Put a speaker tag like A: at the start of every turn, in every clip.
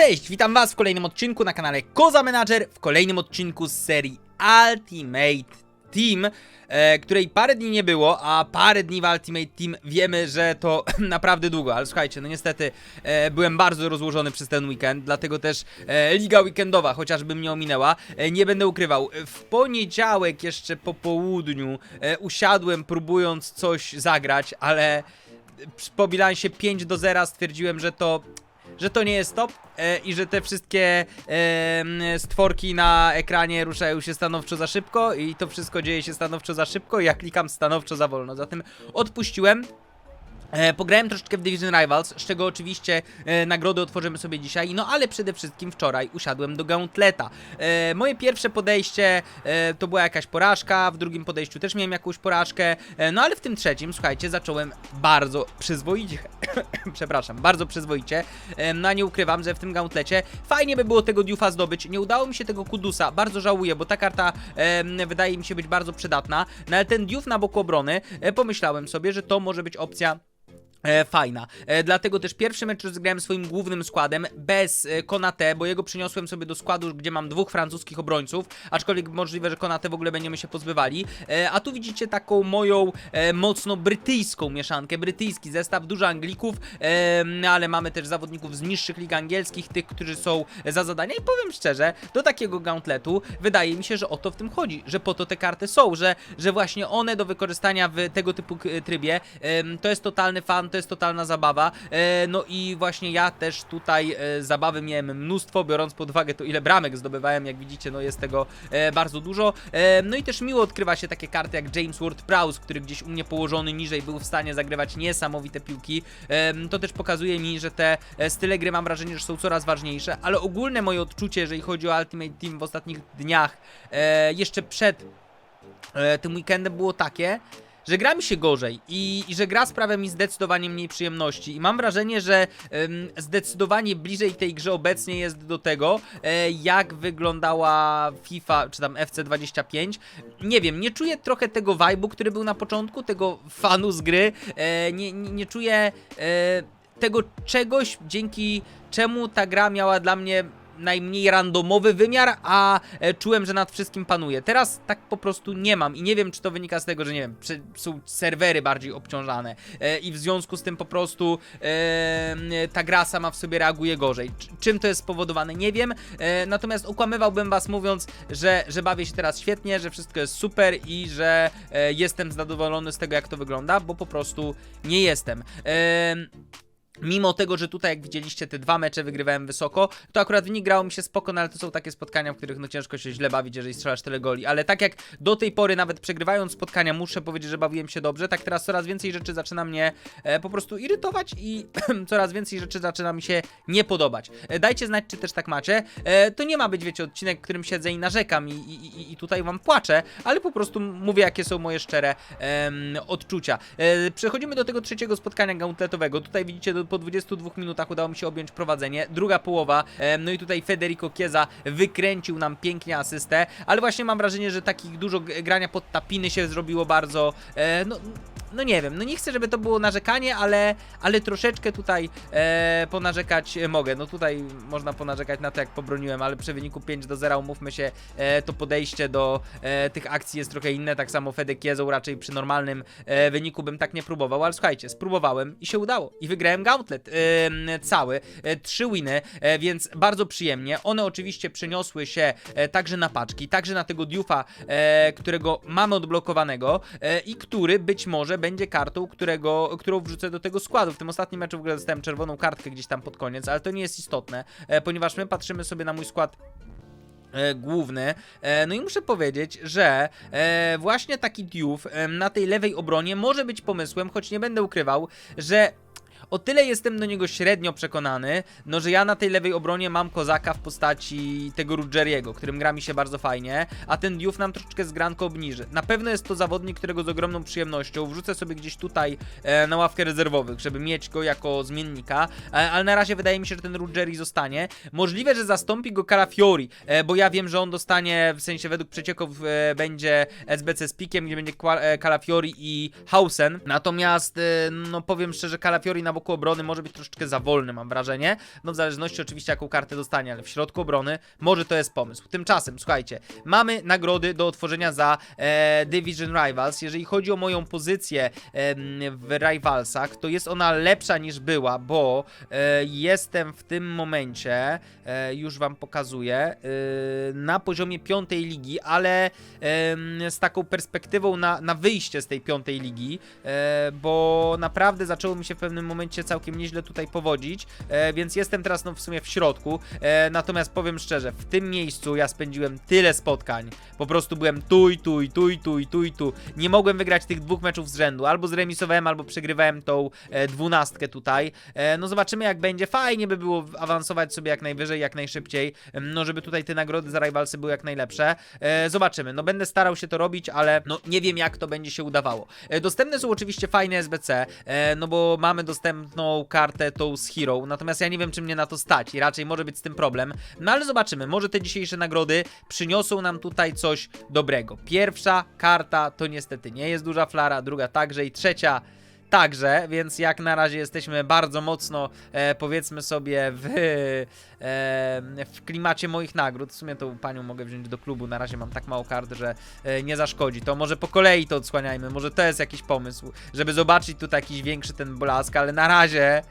A: Cześć, witam was w kolejnym odcinku na kanale Koza Manager, w kolejnym odcinku z serii Ultimate Team, e, której parę dni nie było, a parę dni w Ultimate Team wiemy, że to naprawdę długo, ale słuchajcie, no niestety e, byłem bardzo rozłożony przez ten weekend, dlatego też e, liga weekendowa chociażby mnie ominęła, e, nie będę ukrywał, w poniedziałek jeszcze po południu e, usiadłem próbując coś zagrać, ale po bilansie 5 do 0 stwierdziłem, że to że to nie jest top e, i że te wszystkie e, stworki na ekranie ruszają się stanowczo za szybko i to wszystko dzieje się stanowczo za szybko i ja klikam stanowczo za wolno. Zatem odpuściłem. E, pograłem troszeczkę w Division Rivals, z czego oczywiście e, nagrody otworzymy sobie dzisiaj, no ale przede wszystkim wczoraj usiadłem do Gauntleta. E, moje pierwsze podejście e, to była jakaś porażka, w drugim podejściu też miałem jakąś porażkę, e, no ale w tym trzecim, słuchajcie, zacząłem bardzo przyzwoicie, przepraszam, bardzo przyzwoicie, e, no a nie ukrywam, że w tym Gauntlecie fajnie by było tego Dufa zdobyć, nie udało mi się tego Kudusa, bardzo żałuję, bo ta karta e, wydaje mi się być bardzo przydatna, no ale ten Duf na boku obrony, e, pomyślałem sobie, że to może być opcja E, fajna. E, dlatego też pierwszy mecz rozegrałem swoim głównym składem bez e, Konate, bo jego przyniosłem sobie do składu, gdzie mam dwóch francuskich obrońców, aczkolwiek możliwe, że Konate w ogóle będziemy się pozbywali. E, a tu widzicie taką moją e, mocno brytyjską mieszankę, brytyjski zestaw, dużo Anglików, e, ale mamy też zawodników z niższych lig angielskich, tych, którzy są za zadania i powiem szczerze, do takiego gauntletu wydaje mi się, że o to w tym chodzi, że po to te karty są, że, że właśnie one do wykorzystania w tego typu trybie em, to jest totalny fan, to jest totalna zabawa. E, no i właśnie ja też tutaj e, zabawy miałem mnóstwo, biorąc pod uwagę to ile bramek zdobywałem, jak widzicie, no jest tego e, bardzo dużo. No i też miło odkrywa się takie karty jak James Ward-Prowse, który gdzieś u mnie położony niżej był w stanie zagrywać niesamowite piłki. To też pokazuje mi, że te style gry mam wrażenie, że są coraz ważniejsze, ale ogólne moje odczucie, jeżeli chodzi o Ultimate Team w ostatnich dniach, jeszcze przed tym weekendem było takie, że gra mi się gorzej i, i że gra sprawia mi zdecydowanie mniej przyjemności. I mam wrażenie, że em, zdecydowanie bliżej tej grze obecnie jest do tego, e, jak wyglądała FIFA czy tam FC25. Nie wiem, nie czuję trochę tego vibe'u, który był na początku, tego fanu z gry. E, nie, nie, nie czuję e, tego czegoś, dzięki czemu ta gra miała dla mnie najmniej randomowy wymiar, a e, czułem, że nad wszystkim panuje. Teraz tak po prostu nie mam i nie wiem, czy to wynika z tego, że nie wiem, są serwery bardziej obciążane e, i w związku z tym po prostu e, ta gra sama w sobie reaguje gorzej. Czy- czym to jest spowodowane, nie wiem, natomiast okłamywałbym was mówiąc, że, że bawię się teraz świetnie, że wszystko jest super i że jestem zadowolony z tego, jak to wygląda, bo po prostu nie jestem. E, Mimo tego, że tutaj, jak widzieliście, te dwa mecze wygrywałem wysoko, to akurat w nich grało mi się spoko, no ale to są takie spotkania, w których no ciężko się źle bawić, jeżeli strzelasz tyle goli. Ale tak jak do tej pory, nawet przegrywając spotkania, muszę powiedzieć, że bawiłem się dobrze, tak teraz coraz więcej rzeczy zaczyna mnie e, po prostu irytować i coraz więcej rzeczy zaczyna mi się nie podobać. E, dajcie znać, czy też tak macie. E, to nie ma być, wiecie, odcinek, w którym siedzę i narzekam i, i, i- tutaj wam płaczę, ale po prostu mówię, jakie są moje szczere em, odczucia. E, przechodzimy do tego trzeciego spotkania gauntletowego. Tutaj widzicie, do, po 22 minutach udało mi się objąć prowadzenie. Druga połowa, em, no i tutaj Federico Chiesa wykręcił nam pięknie asystę, ale właśnie mam wrażenie, że takich dużo grania pod tapiny się zrobiło bardzo, e, no, no nie wiem, no nie chcę, żeby to było narzekanie, ale, ale troszeczkę tutaj e, ponarzekać mogę. No tutaj można ponarzekać na to, jak pobroniłem, ale przy wyniku 5 do 0, umówmy się, e, to podejście do e, tych akcji jest trochę inne. Tak samo Fede Kiezą raczej przy normalnym e, wyniku bym tak nie próbował, ale słuchajcie, spróbowałem i się udało. I wygrałem gauntlet e, cały, e, trzy winy, e, więc bardzo przyjemnie. One oczywiście przeniosły się e, także na paczki, także na tego Dufa, e, którego mamy odblokowanego e, i który być może będzie kartą, którego, którą wrzucę do tego składu. W tym ostatnim meczu w ogóle dostałem czerwoną kartkę gdzieś tam pod koniec, ale to nie jest istotne, e, ponieważ my patrzymy sobie na mój skład e, główny. E, no i muszę powiedzieć, że właśnie taki Diouf na tej lewej obronie może być pomysłem, choć nie będę ukrywał, że o tyle jestem do niego średnio przekonany, no że ja na tej lewej obronie mam kozaka w postaci tego Ruggeriego, którym gra mi się bardzo fajnie, a ten Diouf nam troszeczkę zgranko obniży. Na pewno jest to zawodnik, którego z ogromną przyjemnością wrzucę sobie gdzieś tutaj e, na ławkę rezerwowych, żeby mieć go jako zmiennika, e, ale na razie wydaje mi się, że ten Ruggeri zostanie. Możliwe, że zastąpi go Calafiori, e, bo ja wiem, że on dostanie, w sensie według przecieków e, będzie SBC z pikiem, gdzie będzie e, Calafiori i Hausen. Natomiast, e, no powiem szczerze, Calafiori na na boku obrony może być troszeczkę za wolny, mam wrażenie. No w zależności oczywiście jaką kartę dostanie, ale w środku obrony może to jest pomysł. Tymczasem, słuchajcie, mamy nagrody do otworzenia za e, Division Rivals. Jeżeli chodzi o moją pozycję em, w Rivalsach, to jest ona lepsza niż była, bo e, jestem w tym momencie, e, już wam pokazuję, e, na poziomie piątej ligi, ale em, z taką perspektywą na, na wyjście z tej piątej ligi, e, bo naprawdę zaczęło mi się w pewnym momencie całkiem nieźle tutaj powodzić, e, więc jestem teraz no, w sumie w środku, e, natomiast powiem szczerze, w tym miejscu ja spędziłem tyle spotkań, po prostu byłem tu i tu i tu i tu. I tu i tu, nie mogłem wygrać tych dwóch meczów z rzędu, albo zremisowałem, albo przegrywałem tą e, dwunastkę tutaj, e, no zobaczymy jak będzie, fajnie by było awansować sobie jak najwyżej, jak najszybciej, em, no żeby tutaj te nagrody za Rivalsy były jak najlepsze, e, zobaczymy, no będę starał się to robić, ale no nie wiem jak to będzie się udawało. E, dostępne są oczywiście fajne SBC, e, no bo mamy dostępną kartę tą z Hero, natomiast ja nie wiem czy mnie na to stać i raczej może być z tym problem, no ale zobaczymy, może te dzisiejsze nagrody przyniosą nam tutaj coś dobrego. Pierwsza karta to niestety nie jest duża flara, druga także i trzecia Także, więc jak na razie jesteśmy bardzo mocno, e, powiedzmy sobie, w, e, w klimacie moich nagród. W sumie tą panią mogę wziąć do klubu, na razie mam tak mało kart, że e, nie zaszkodzi. To może po kolei to odsłaniajmy, może to jest jakiś pomysł, żeby zobaczyć tutaj jakiś większy ten blask, ale na razie...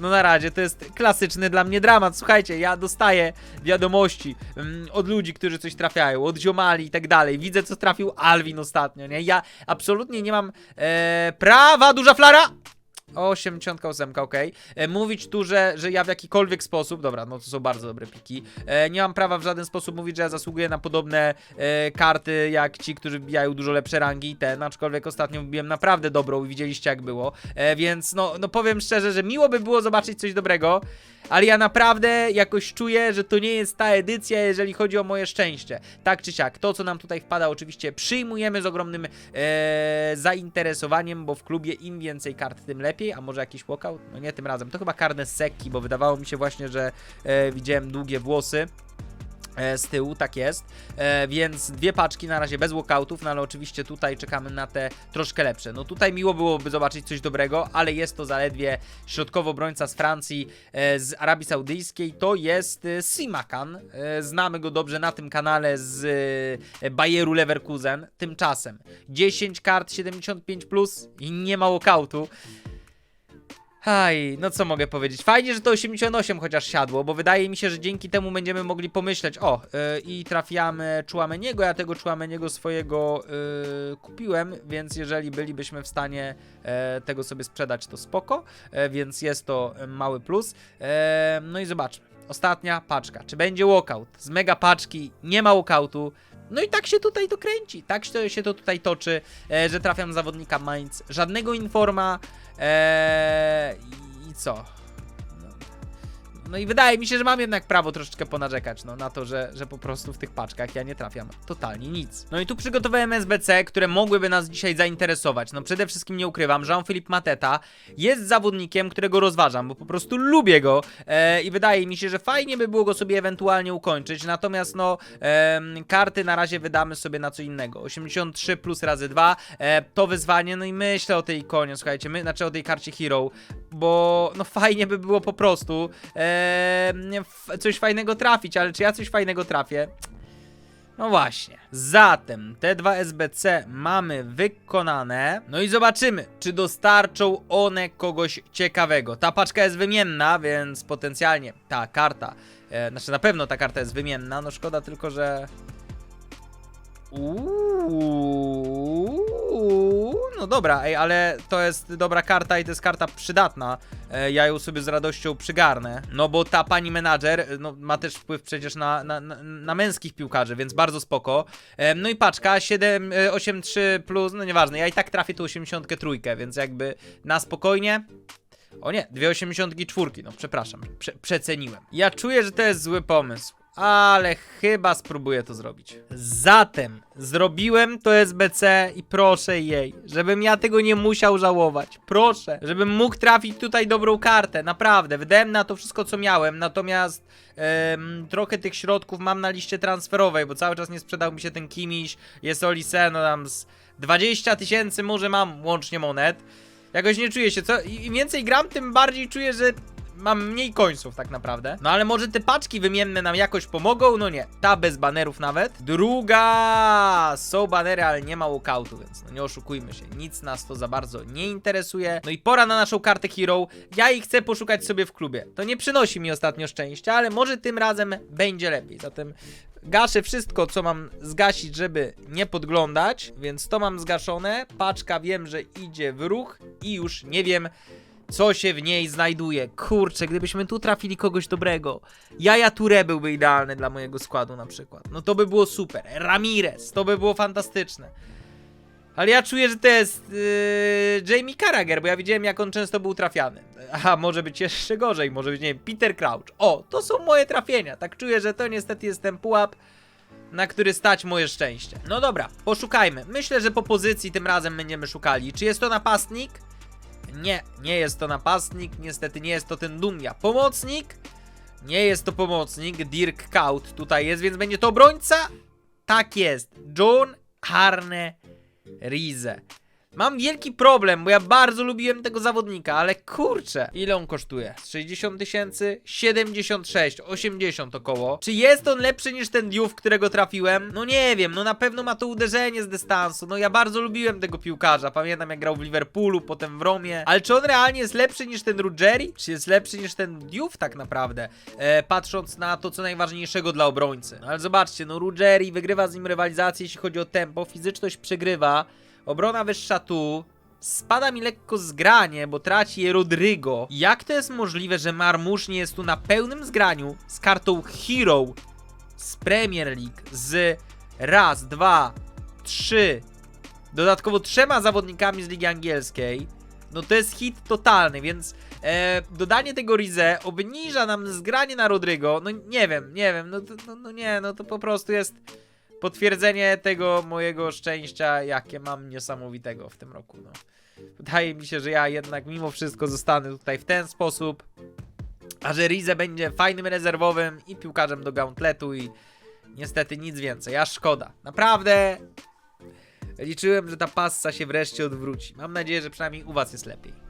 A: No na razie to jest klasyczny dla mnie dramat. Słuchajcie, ja dostaję wiadomości mm, od ludzi, którzy coś trafiają, od ziomali i tak dalej. Widzę, co trafił Alvin ostatnio, nie? Ja absolutnie nie mam e, prawa, duża flara! 88, okej. E, Mówić tu, że, że ja w jakikolwiek sposób, dobra, no to są bardzo dobre piki, e, nie mam prawa w żaden sposób mówić, że ja zasługuję na podobne e, karty jak ci, którzy wbijają dużo lepsze rangi i ten, aczkolwiek ostatnio wbiłem naprawdę dobrą i widzieliście jak było, e, więc no, no powiem szczerze, że miło by było zobaczyć coś dobrego, ale ja naprawdę jakoś czuję, że to nie jest ta edycja, jeżeli chodzi o moje szczęście. Tak czy siak, to co nam tutaj wpada oczywiście przyjmujemy z ogromnym e, zainteresowaniem, bo w klubie im więcej kart, tym lepiej, a może jakiś walkout? No nie tym razem, to chyba karne sekki, bo wydawało mi się właśnie, że e, widziałem długie włosy. E, Z tyłu, tak jest. E, więc dwie paczki na razie bez walkoutów, no ale oczywiście tutaj czekamy na te troszkę lepsze. No tutaj miło byłoby zobaczyć coś dobrego, ale jest to zaledwie środkowo obrońca z Francji, e, z Arabii Saudyjskiej. To jest e, Simakan. E, znamy go dobrze na tym kanale z e, Bayeru Leverkusen. Tymczasem 10 kart 75 plus i nie ma walkoutu. Haj, no co mogę powiedzieć? Fajnie, że to 88 chociaż siadło, bo wydaje mi się, że dzięki temu będziemy mogli pomyśleć, o, yy, i trafiamy Chouameniego, ja tego Chouameniego swojego yy, kupiłem, więc jeżeli bylibyśmy w stanie e, tego sobie sprzedać, to spoko, e, więc jest to mały plus. E, no i zobaczmy. Ostatnia paczka. Czy będzie walkout? Z mega paczki nie ma walkoutu. No i tak się tutaj to kręci, tak się to tutaj toczy, e, że trafiam zawodnika Mainz. Żadnego informa, i- I co? No, i wydaje mi się, że mam jednak prawo troszeczkę ponarzekać no, na to, że, że po prostu w tych paczkach ja nie trafiam totalnie nic. No i tu przygotowałem SBC, które mogłyby nas dzisiaj zainteresować. No przede wszystkim nie ukrywam, Jean-Philippe Mateta jest zawodnikiem, którego rozważam, bo po prostu lubię go e, i wydaje mi się, że fajnie by było go sobie ewentualnie ukończyć, natomiast no em, karty na razie wydamy sobie na co innego. 83 plus razy 2 e, to wyzwanie, no i myślę o tej ikonie, słuchajcie, my, znaczy o tej karcie Hero, bo no fajnie by było po prostu f- coś fajnego trafić, ale czy ja coś fajnego trafię? No właśnie. Zatem te dwa SBC mamy wykonane. No i zobaczymy, czy dostarczą one kogoś ciekawego. Ta paczka jest wymienna, więc potencjalnie ta karta, e, znaczy na pewno ta karta jest wymienna. No szkoda tylko, że. Uuu, no dobra, ej, ale to jest dobra karta i to jest karta przydatna. E, ja ją sobie z radością przygarnę. No bo ta pani menadżer e, no, ma też wpływ przecież na, na, na, na męskich piłkarzy, więc bardzo spoko. E, no i paczka 7, e, 8-3 plus, no nieważne, ja i tak trafię tu 83, więc jakby na spokojnie. O nie, dwie 84, no przepraszam, prze przeceniłem. Ja czuję, że to jest zły pomysł. Ale chyba spróbuję to zrobić. Zatem zrobiłem to SBC i proszę jej, żebym ja tego nie musiał żałować. Proszę, żebym mógł trafić tutaj dobrą kartę. Naprawdę, wydałem na to wszystko, co miałem. Natomiast trochę tych środków mam na liście transferowej, bo cały czas nie sprzedał mi się ten Kimiś. Jest Olise, no tam z 20 tysięcy może mam łącznie monet. Jakoś nie czuję się, co? Im więcej gram, tym bardziej czuję, że mam mniej końców tak naprawdę. No ale może te paczki wymienne nam jakoś pomogą? No nie, ta bez banerów nawet. Druga! Są banery, ale nie ma walkoutu, więc no nie oszukujmy się. Nic nas to za bardzo nie interesuje. No i pora na naszą kartę Hero. Ja ich chcę poszukać sobie w klubie. To nie przynosi mi ostatnio szczęścia, ale może tym razem będzie lepiej. Zatem gaszę wszystko, co mam zgasić, żeby nie podglądać, więc to mam zgaszone. Paczka wiem, że idzie w ruch i już nie wiem, co się w niej znajduje. Kurczę, gdybyśmy tu trafili kogoś dobrego. Jaja Touré byłby idealny dla mojego składu na przykład. No to by było super. Ramirez, to by było fantastyczne. Ale ja czuję, że to jest yy, Jamie Carragher, bo ja widziałem, jak on często był trafiany. A może być jeszcze gorzej, może być, nie wiem, Peter Crouch. O, to są moje trafienia. Tak czuję, że to niestety jest ten pułap, na który stać moje szczęście. No dobra, poszukajmy. Myślę, że po pozycji tym razem będziemy szukali. Czy jest to napastnik? Nie, nie jest to napastnik. Niestety nie jest to ten Dumia. Pomocnik? Nie jest to pomocnik. Dirk Kaut tutaj jest, więc będzie to obrońca? Tak jest. John Harne Rize. Mam wielki problem, bo ja bardzo lubiłem tego zawodnika, ale kurczę, ile on kosztuje? Z 60 tysięcy? 76, 80 około. Czy jest on lepszy niż ten Diouf, którego trafiłem? No nie wiem, no na pewno ma to uderzenie z dystansu. No ja bardzo lubiłem tego piłkarza. Pamiętam jak grał w Liverpoolu, potem w Romie. Ale czy on realnie jest lepszy niż ten Ruggeri? Czy jest lepszy niż ten Diouf tak naprawdę? E, patrząc na to, co najważniejszego dla obrońcy. No ale zobaczcie, no Ruggeri wygrywa z nim rywalizację, jeśli chodzi o tempo. Fizyczność przegrywa. Obrona wyższa tu. Spada mi lekko zgranie, bo traci je Rodrygo. Jak to jest możliwe, że Marmusz nie jest tu na pełnym zgraniu z kartą Hero z Premier League z raz, dwa, trzy, dodatkowo trzema zawodnikami z Ligi Angielskiej? No to jest hit totalny, więc e, dodanie tego Rize obniża nam zgranie na Rodrygo. No nie wiem, nie wiem, no, no, no nie, no to po prostu jest potwierdzenie tego mojego szczęścia, jakie mam niesamowitego w tym roku. No. Wydaje mi się, że ja jednak mimo wszystko zostanę tutaj w ten sposób, a że Rize będzie fajnym rezerwowym i piłkarzem do gauntletu i niestety nic więcej, a szkoda. Naprawdę liczyłem, że ta passa się wreszcie odwróci. Mam nadzieję, że przynajmniej u was jest lepiej.